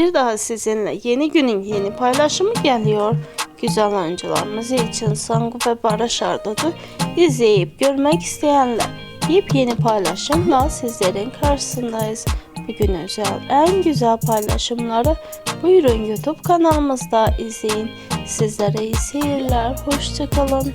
bir daha sizinle yeni günün yeni paylaşımı geliyor. Güzel oyuncularımız için Sangu ve Barış Arduç'u izleyip görmek isteyenler yepyeni paylaşımla sizlerin karşısındayız. Bugün özel en güzel paylaşımları buyurun YouTube kanalımızda izleyin. Sizlere iyi seyirler, hoşçakalın.